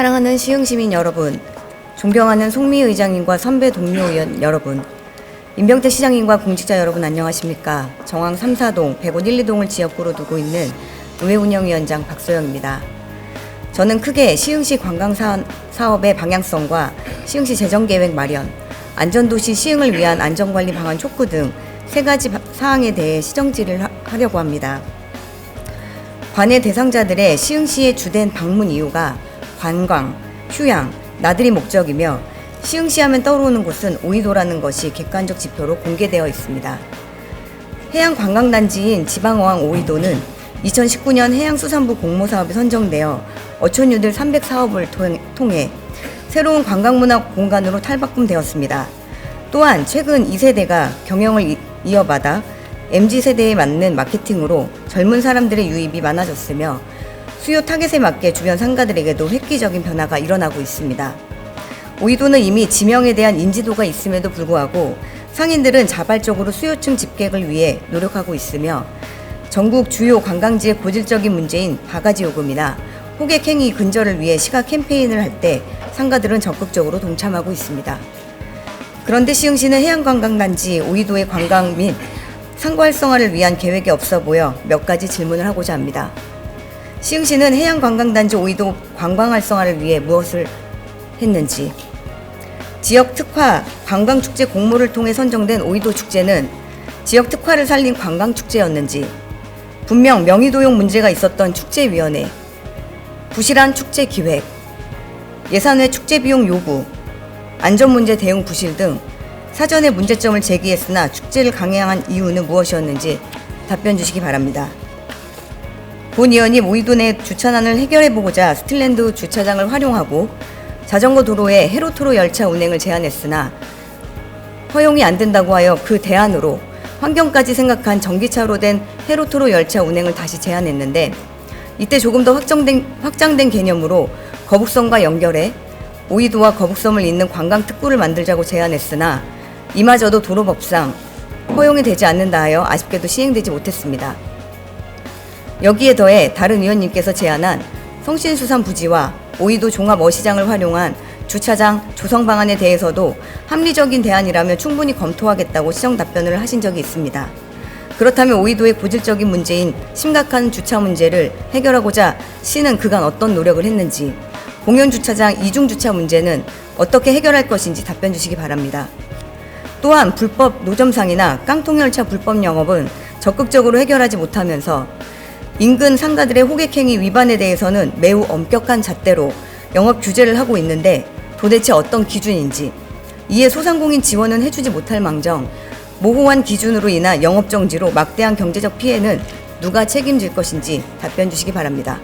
사랑하는 시흥시민 여러분, 존경하는 송미 의장님과 선배 동료 의원 여러분, 임병태 시장님과 공직자 여러분 안녕하십니까? 정황 3, 4동, 105, 1, 2동을 지역구로 두고 있는 의회 운영위원장 박소영입니다. 저는 크게 시흥시 관광 사- 사업의 방향성과 시흥시 재정 계획 마련, 안전도시 시흥을 위한 안전관리 방안 촉구 등 세 가지 바- 사항에 대해 하- 하려고 합니다. 관내 대상자들의 시흥시의 주된 방문 이유가 관광, 휴양, 나들이 목적이며 시흥시 하면 떠오르는 곳은 오이도라는 것이 객관적 지표로 공개되어 있습니다. 해양 관광단지인 지방어항 오이도는 2019년 해양수산부 공모사업에 선정되어 어촌유들 300사업을 통해 새로운 관광문화 공간으로 탈바꿈되었습니다. 또한 최근 2세대가 경영을 이- 이어받아 MZ세대에 맞는 마케팅으로 젊은 사람들의 유입이 많아졌으며 수요 타겟에 맞게 주변 상가들에게도 획기적인 변화가 일어나고 있습니다. 오이도는 이미 지명에 대한 인지도가 있음에도 불구하고 상인들은 자발적으로 수요층 집객을 위해 노력하고 있으며 전국 주요 관광지의 고질적인 문제인 바가지 요금이나 호객 행위 근절을 위해 시각 캠페인을 할 때 상가들은 적극적으로 동참하고 있습니다. 그런데 시흥시는 해양관광단지 오이도의 관광 및 상가 활성화를 위한 계획이 없어 보여 몇 가지 질문을 하고자 합니다. 시흥시는 해양관광단지 오이도 관광 활성화를 위해 무엇을 했는지, 지역 특화 관광축제 공모를 통해 선정된 오이도 축제는 지역 특화를 살린 관광축제였는지, 분명 명의도용 문제가 있었던 축제위원회, 부실한 축제 기획, 예산 외 축제 비용 요구, 안전 문제 대응 부실 등 사전에 문제점을 제기했으나 축제를 강행한 이유는 무엇이었는지 답변 주시기 바랍니다. 본 의원이 내 주차난을 해결해보고자 스틸랜드 주차장을 활용하고 자전거 도로에 헤로토로 열차 운행을 제안했으나 허용이 안 된다고 하여 그 대안으로 환경까지 생각한 전기차로 된 헤로토로 열차 운행을 다시 제안했는데 이때 조금 더 확정된, 확장된 개념으로 거북선과 연결해 오이도와 거북섬을 잇는 관광 특구를 만들자고 제안했으나 이마저도 도로법상 허용이 되지 않는다 하여 아쉽게도 시행되지 못했습니다. 여기에 더해 다른 의원님께서 제안한 성신수산 부지와 오이도 종합 어시장을 활용한 주차장 조성 방안에 대해서도 합리적인 대안이라면 충분히 검토하겠다고 시정 답변을 하신 적이 있습니다. 그렇다면 오이도의 고질적인 문제인 심각한 주차 문제를 해결하고자 시는 그간 어떤 노력을 했는지 공연 주차장 이중 주차 문제는 어떻게 해결할 것인지 답변 주시기 바랍니다. 또한 불법 노점상이나 깡통 열차 불법 영업은 적극적으로 해결하지 못하면서 인근 상가들의 호객행위 위반에 대해서는 매우 엄격한 잣대로 영업 규제를 하고 있는데 도대체 어떤 기준인지 이에 소상공인 지원은 해주지 못할 망정 모호한 기준으로 인한 영업 정지로 막대한 경제적 피해는 누가 책임질 것인지 답변 주시기 바랍니다.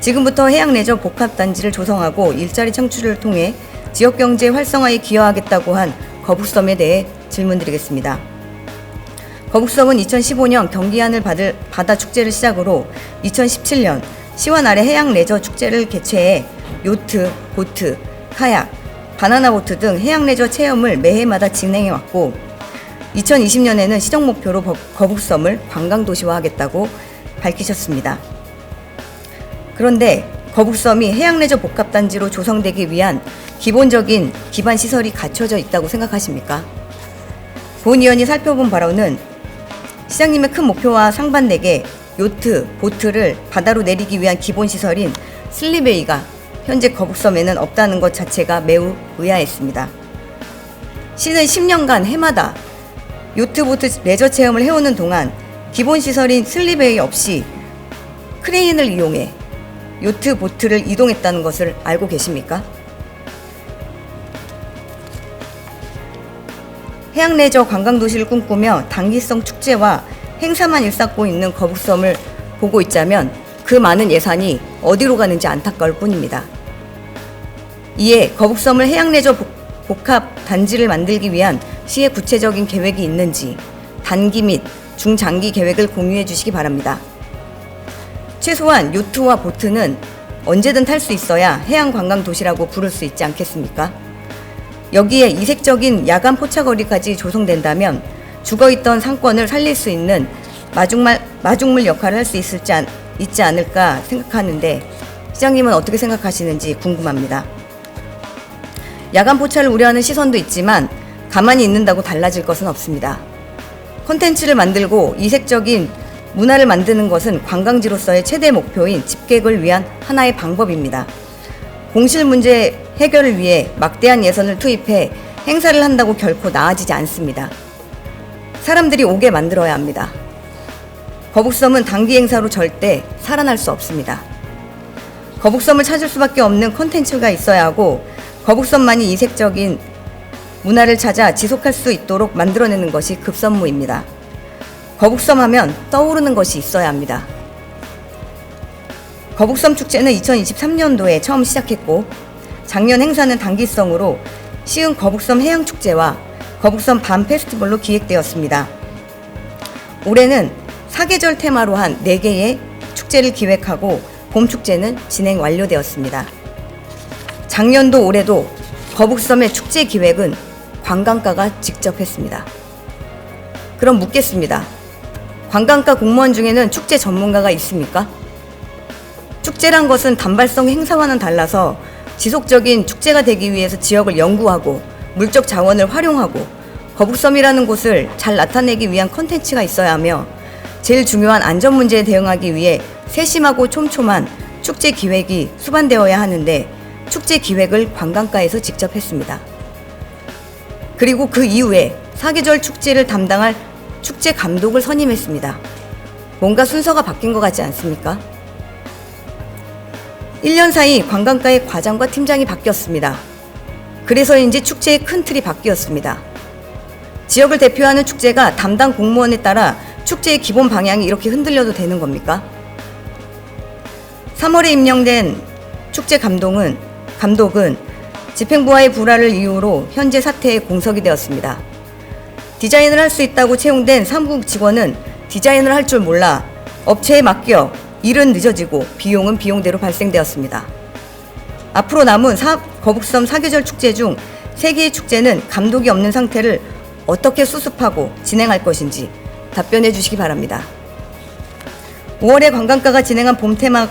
지금부터 해양레저 복합단지를 조성하고 일자리 창출을 통해 지역경제 활성화에 기여하겠다고 한 거북섬에 대해 질문드리겠습니다. 거북섬은 2015년 경기안을 받을 바다 축제를 시작으로 2017년 시원 아래 해양 레저 축제를 개최해 요트, 보트, 카약, 바나나 보트 등 해양 레저 체험을 매해마다 진행해 왔고 2020년에는 시정 목표로 거- 거북섬을 관광 도시화하겠다고 밝히셨습니다. 그런데 거북섬이 해양 레저 복합 단지로 조성되기 위한 기본적인 기반 시설이 갖춰져 있다고 생각하십니까? 본 의원이 살펴본 바로는 시장님의 큰 목표와 상반되게 요트, 보트를 바다로 내리기 위한 기본 시설인 슬리베이가 현재 거북섬에는 없다는 것 자체가 매우 의아했습니다. 시는 10년간 해마다 요트, 보트 레저 체험을 해오는 동안 기본 시설인 슬리베이 없이 크레인을 이용해 요트, 보트를 이동했다는 것을 알고 계십니까? 해양 레저 관광 도시를 꿈꾸며 단기성 축제와 행사만 일삼고 있는 거북섬을 보고 있자면 그 많은 예산이 어디로 가는지 안타까울 뿐입니다. 이에 거북섬을 해양 레저 복- 복합 단지를 만들기 위한 시의 구체적인 계획이 있는지 단기 및 중장기 계획을 공유해 주시기 바랍니다. 최소한 요트와 보트는 언제든 탈 수 있어야 해양 관광 도시라고 부를 수 있지 않겠습니까? 여기에 이색적인 야간 포차거리까지 조성된다면 죽어있던 상권을 살릴 수 있는 마중말, 마중물 역할을 할 수 있을지 않, 있지 않을까 생각하는데 시장님은 어떻게 생각하시는지 궁금합니다. 야간 포차를 우려하는 시선도 있지만 가만히 있는다고 달라질 것은 없습니다. 콘텐츠를 만들고 이색적인 문화를 만드는 것은 관광지로서의 최대 목표인 집객을 위한 하나의 방법입니다. 공실 문제 해결을 위해 막대한 예산을 투입해 행사를 한다고 결코 나아지지 않습니다. 사람들이 오게 만들어야 합니다. 거북섬은 단기 행사로 절대 살아날 수 없습니다. 거북섬을 찾을 수밖에 없는 콘텐츠가 있어야 하고 거북섬만이 이색적인 문화를 찾아 지속할 수 있도록 만들어내는 것이 급선무입니다. 거북섬 하면 떠오르는 것이 있어야 합니다. 거북섬 축제는 2023년도에 처음 시작했고 작년 행사는 단기성으로 시흥 거북섬 해양축제와 거북섬 밤 페스티벌로 기획되었습니다. 올해는 사계절 테마로 한 4개의 축제를 기획하고 봄 축제는 진행 완료되었습니다. 작년도 올해도 거북섬의 축제 기획은 관광가가 직접 했습니다. 그럼 묻겠습니다. 관광가 공무원 중에는 축제 전문가가 있습니까? 축제란 것은 단발성 행사와는 달라서 지속적인 축제가 되기 위해서 지역을 연구하고 물적 자원을 활용하고 거북섬이라는 곳을 잘 나타내기 위한 컨텐츠가 있어야 하며 제일 중요한 안전 문제에 대응하기 위해 세심하고 촘촘한 축제 기획이 수반되어야 하는데 축제 기획을 관광가에서 직접 했습니다. 그리고 그 이후에 사계절 축제를 담당할 축제 감독을 선임했습니다. 뭔가 순서가 바뀐 것 같지 않습니까? 1년 사이 관광가의 과장과 팀장이 바뀌었습니다. 그래서인지 축제의 큰 틀이 바뀌었습니다. 지역을 대표하는 축제가 담당 공무원에 따라 축제의 기본 방향이 이렇게 흔들려도 되는 겁니까? 3월에 임명된 축제 감독은 감독은 집행부와의 불화를 이유로 현재 사태에 공석이 되었습니다. 디자인을 할 수 있다고 채용된 사무국 직원은 디자인을 할 줄 몰라 업체에 맡겨 일은 늦어지고 비용은 비용대로 발생되었습니다. 앞으로 남은 사, 거북섬 사계절 축제 중 세 개의 축제는 감독이 없는 상태를 어떻게 수습하고 진행할 것인지 답변해 주시기 바랍니다. 5월에 관광가가 진행한 봄 테마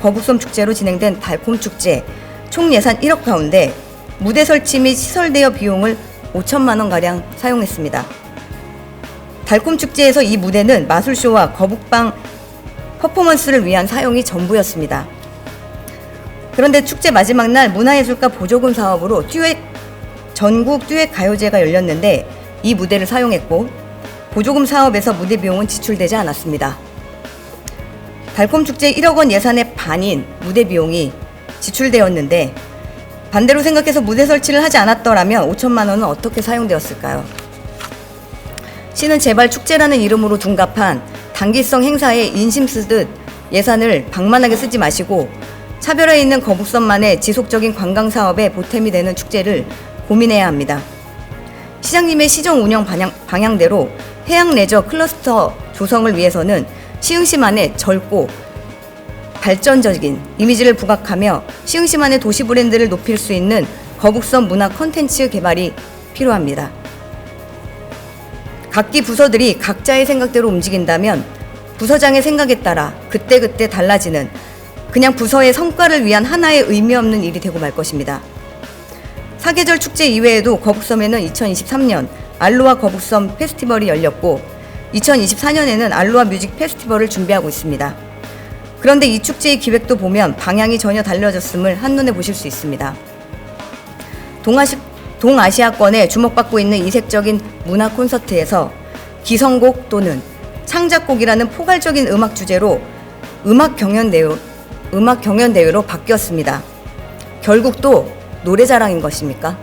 거북섬 축제로 진행된 달콤 축제 총 예산 1억 가운데 무대 설치 및 시설 대여 비용을 5천만 원 가량 사용했습니다. 달콤 축제에서 이 무대는 마술쇼와 거북방 퍼포먼스를 위한 사용이 전부였습니다. 그런데 축제 마지막 날 문화예술가 보조금 사업으로 듀엣 전국 듀엣 가요제가 열렸는데 이 무대를 사용했고 보조금 사업에서 무대 비용은 지출되지 않았습니다. 달콤 축제 1억 원 예산의 반인 무대 비용이 지출되었는데 반대로 생각해서 무대 설치를 하지 않았더라면 5천만 원은 어떻게 사용되었을까요? 시는 제발 축제라는 이름으로 둔갑한 단기성 행사에 인심 쓰듯 예산을 방만하게 쓰지 마시고 차별화에 있는 거북선만의 지속적인 관광 사업에 보탬이 되는 축제를 고민해야 합니다. 시장님의 시정 운영 방향, 방향대로 해양 레저 클러스터 조성을 위해서는 시흥시만의 젊고 발전적인 이미지를 부각하며 시흥시만의 도시 브랜드를 높일 수 있는 거북선 문화 콘텐츠 개발이 필요합니다. 각기 부서들이 각자의 생각대로 움직인다면 부서장의 생각에 따라 그때그때 달라지는 그냥 부서의 성과를 위한 하나의 의미 없는 일이 되고 말 것입니다. 사계절 축제 이외에도 거북섬에는 2023년 알로아 거북섬 페스티벌이 열렸고 2024년에는 알로아 뮤직 페스티벌을 준비하고 있습니다. 그런데 이 축제의 기획도 보면 방향이 전혀 달라졌음을 한눈에 보실 수 있습니다. 동아시, 동아시아권에 주목받고 있는 이색적인 문화 콘서트에서 기성곡 또는 창작곡이라는 포괄적인 음악 주제로 음악 경연 대회, 음악 경연 대회로 바뀌었습니다. 결국 또 노래자랑인 것입니까?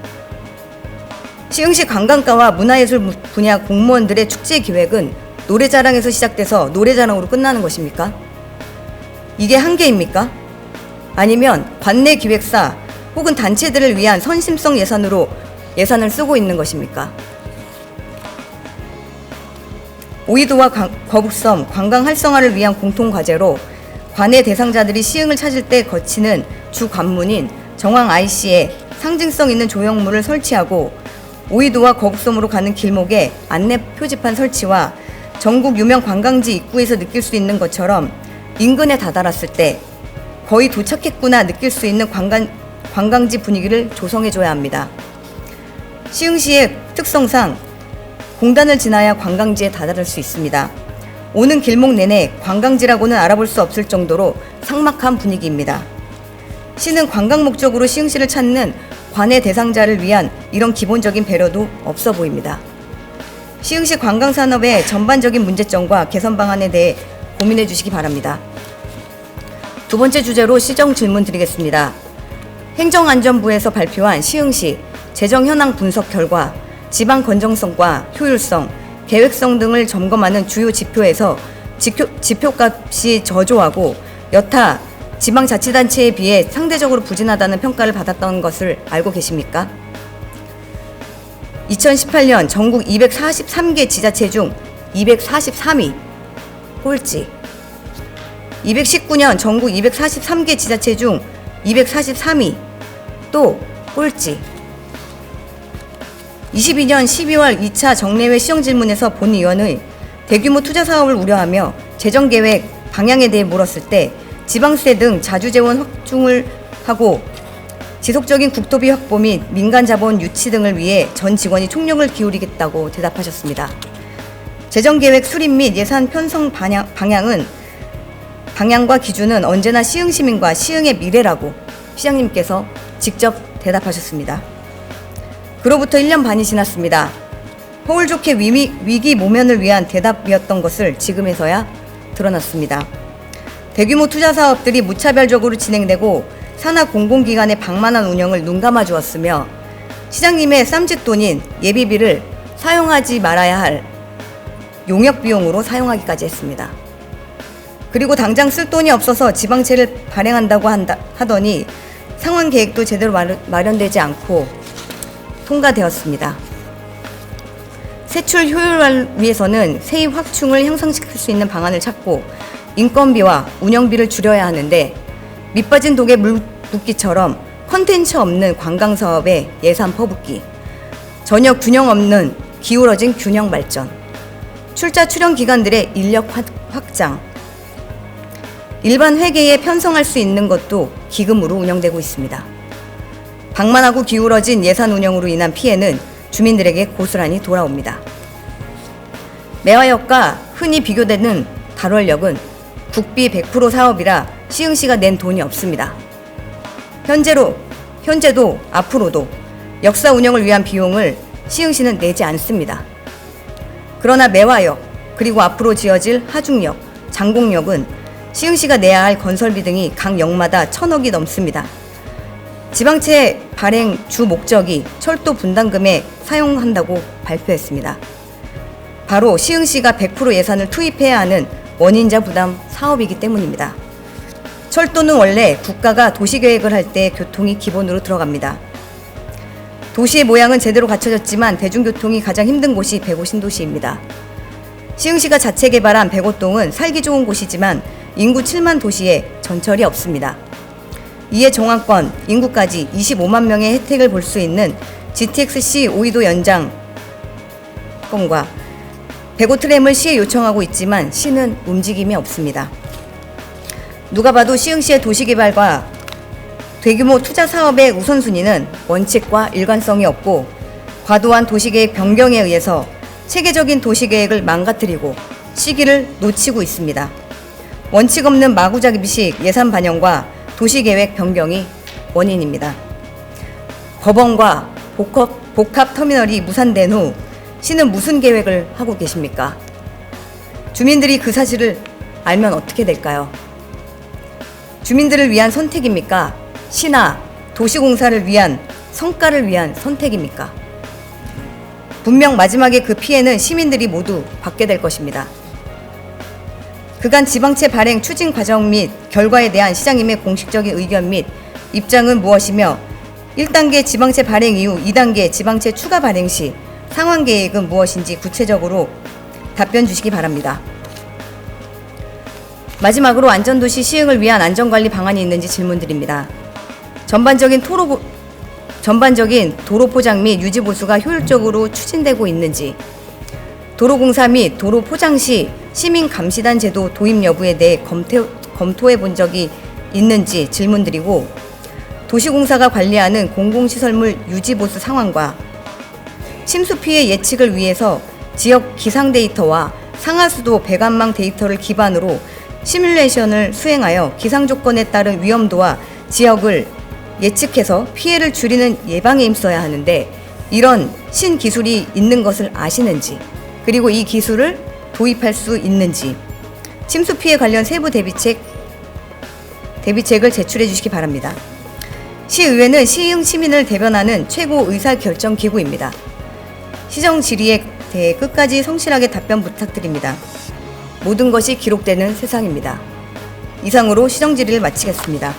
시흥시 관광가와 문화예술 분야 공무원들의 축제 기획은 노래자랑에서 시작돼서 노래자랑으로 끝나는 것입니까? 이게 한계입니까? 아니면 관내 기획사 혹은 단체들을 위한 선심성 예산으로 예산을 쓰고 있는 것입니까? 오이도와 거북섬 관광 활성화를 위한 공통 과제로 관내 대상자들이 시흥을 찾을 때 거치는 주 관문인 정황 IC에 상징성 있는 조형물을 설치하고 오이도와 거북섬으로 가는 길목에 안내 표지판 설치와 전국 유명 관광지 입구에서 느낄 수 있는 것처럼 인근에 다다랐을 때 거의 도착했구나 느낄 수 있는 관광, 관광지 분위기를 조성해줘야 합니다. 시흥시의 특성상 공단을 지나야 관광지에 다다를 수 있습니다. 오는 길목 내내 관광지라고는 알아볼 수 없을 정도로 삭막한 분위기입니다. 시는 관광 목적으로 시흥시를 찾는 관의 대상자를 위한 이런 기본적인 배려도 없어 보입니다. 시흥시 관광산업의 전반적인 문제점과 개선 방안에 대해 고민해 주시기 바랍니다. 두 번째 주제로 시정 질문 드리겠습니다. 행정안전부에서 발표한 시흥시 재정 현황 분석 결과 지방 건정성과 효율성, 계획성 등을 점검하는 주요 지표에서 지표, 지표값이 저조하고 여타 지방자치단체에 비해 상대적으로 부진하다는 평가를 받았던 것을 알고 계십니까? 2018년 전국 243개 지자체 중 243위 꼴찌 219년 전국 243개 지자체 중 243위 또 꼴찌 22년 12월 2차 정례회 시정질문에서 본 의원의 대규모 투자 사업을 우려하며 재정 계획 방향에 대해 물었을 때 지방세 등 자주 재원 확충을 하고 지속적인 국토비 확보 및 민간 자본 유치 등을 위해 전 직원이 총력을 기울이겠다고 대답하셨습니다. 재정 계획 수립 및 예산 편성 방향, 방향은 방향과 기준은 언제나 시흥 시민과 시흥의 미래라고 시장님께서 직접 대답하셨습니다. 그로부터 1년 반이 지났습니다. 허울 좋게 위기, 위기 모면을 위한 대답이었던 것을 지금에서야 드러났습니다. 대규모 투자 사업들이 무차별적으로 진행되고 산하 공공기관의 방만한 운영을 눈감아 주었으며 시장님의 쌈짓돈인 예비비를 사용하지 말아야 할 용역 비용으로 사용하기까지 했습니다. 그리고 당장 쓸 돈이 없어서 지방채를 발행한다고 한다, 하더니 상환 계획도 제대로 마련, 마련되지 않고 통과되었습니다. 세출 효율화를 위해서는 세입 확충을 향상시킬 수 있는 방안을 찾고 인건비와 운영비를 줄여야 하는데 밑빠진 독에 물 붓기처럼 컨텐츠 없는 관광 사업에 예산 퍼붓기, 전혀 균형 없는 기울어진 균형 발전, 출자 출연 기관들의 인력 확- 확장, 일반 회계에 편성할 수 있는 것도 기금으로 운영되고 있습니다. 방만하고 기울어진 예산 운영으로 인한 피해는 주민들에게 고스란히 돌아옵니다. 매화역과 흔히 비교되는 달월역은 국비 100% 사업이라 시흥시가 낸 돈이 없습니다. 현재로 현재도 앞으로도 역사 운영을 위한 비용을 시흥시는 내지 않습니다. 그러나 매화역 그리고 앞으로 지어질 하중역, 장곡역은 시흥시가 내야 할 건설비 등이 각 역마다 천억이 넘습니다. 지방채 발행 주 목적이 철도 분담금에 사용한다고 발표했습니다. 바로 시흥시가 100% 예산을 투입해야 하는 원인자 부담 사업이기 때문입니다. 철도는 원래 국가가 도시계획을 할 때 교통이 기본으로 들어갑니다. 도시의 모양은 제대로 갖춰졌지만 대중교통이 가장 힘든 곳이 백오 신도시입니다. 시흥시가 자체 개발한 백오동은 살기 좋은 곳이지만 인구 7만 도시에 전철이 없습니다. 이에 정황권, 인구까지 25만 명의 혜택을 볼 수 있는 GTX-C 오이도 연장 건과 백오 트램을 시에 요청하고 있지만 시는 움직임이 없습니다. 누가 봐도 시흥시의 도시개발과 대규모 투자 사업의 우선순위는 원칙과 일관성이 없고 과도한 도시계획 변경에 의해서 체계적인 도시계획을 망가뜨리고 시기를 놓치고 있습니다. 원칙 없는 마구잡이식 예산 반영과 도시계획 변경이 원인입니다. 법원과 복합, 복합 터미널이 무산된 후 시는 무슨 계획을 하고 계십니까? 주민들이 그 사실을 알면 어떻게 될까요? 주민들을 위한 선택입니까? 시나 도시공사를 위한 성과를 위한 선택입니까? 분명 마지막에 그 피해는 시민들이 모두 받게 될 것입니다. 그간 지방채 발행 추진 과정 및 결과에 대한 시장님의 공식적인 의견 및 입장은 무엇이며 1단계 지방채 발행 이후 2단계 지방채 추가 발행 시 상황 계획은 무엇인지 구체적으로 답변 주시기 바랍니다. 마지막으로 안전도시 시흥을 위한 안전관리 방안이 있는지 질문드립니다. 전반적인 토로 고- 전반적인 도로 포장 및 유지 보수가 효율적으로 추진되고 있는지, 도로공사 및 도로 포장 시 시민 감시단 제도 도입 여부에 대해 검토, 검토해 본 적이 있는지 질문드리고 도시공사가 관리하는 공공시설물 유지보수 상황과 침수 피해 예측을 위해서 지역 기상 데이터와 상하수도 배관망 데이터를 기반으로 시뮬레이션을 수행하여 기상 조건에 따른 위험도와 지역을 예측해서 피해를 줄이는 예방에 힘써야 하는데 이런 신기술이 있는 것을 아시는지 그리고 이 기술을 도입할 수 있는지 침수 피해 관련 세부 대비책 대비책을 제출해 주시기 바랍니다. 시의회는 시흥 시민을 대변하는 최고 의사 결정 기구입니다. 시정 질의에 대해 끝까지 성실하게 답변 부탁드립니다. 모든 것이 기록되는 세상입니다. 이상으로 시정 질의를 마치겠습니다.